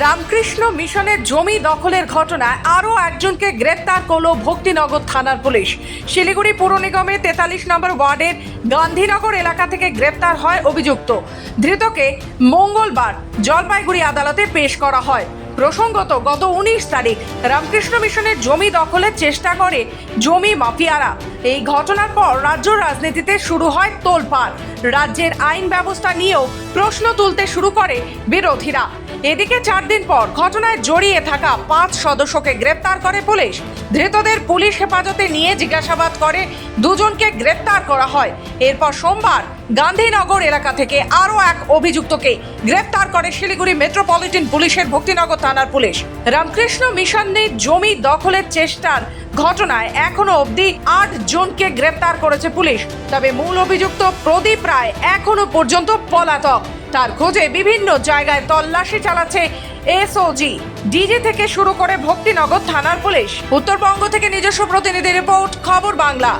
রামকৃষ্ণ মিশনের জমি দখলের ঘটনায় আরও একজনকে গ্রেপ্তার করল ভক্তিনগর থানার পুলিশ। শিলিগুড়ি পুর নিগমের তেতাল্লিশ নম্বর ওয়ার্ডের গান্ধীনগর এলাকা থেকে গ্রেপ্তার হয় অভিযুক্ত। ধৃতকে মঙ্গলবার জলপাইগুড়ি আদালতে পেশ করা হয়। প্রসঙ্গত, গত উনিশ তারিখ রামকৃষ্ণ মিশনের জমি দখলের চেষ্টা করে জমি মাফিয়ারা। এই ঘটনার পর রাজ্য রাজনীতিতে শুরু হয় তোলপাড়। রাজ্যের আইন ব্যবস্থা নিয়েও প্রশ্ন তুলতে শুরু করে বিরোধীরা। এদিকে চার দিন পর ঘটনায় জড়িয়ে থাকা পাঁচ সদস্যকে গ্রেপ্তার করে পুলিশ। ধৃতদের পুলিশ হেফাজতে নিয়ে জিজ্ঞাসাবাদ করে, দুজনকে গ্রেপ্তার করা হয়। এরপর সোমবার গান্ধীনগর এলাকা থেকে আরও এক অভিযুক্তকে গ্রেপ্তার করে শিলিগুড়ি মেট্রোপলিটন পুলিশের ভক্তিনগর থানার পুলিশ। রামকৃষ্ণ মিশনের জমি দখলের চেষ্টার ঘটনায় এখনও অবধি আট জনকে গ্রেপ্তার করেছে পুলিশ। তবে মূল অভিযুক্ত প্রদীপ রায় এখনও পর্যন্ত পলাতক। তার খোঁজে বিভিন্ন জায়গায় তল্লাশি চালাচ্ছে এসওজি। ডিজি থেকে শুরু করে ভক্তিনগর থানার পুলিশ। উত্তরবঙ্গ থেকে নিজস্ব প্রতিনিধি রিপোর্ট, খবর বাংলা।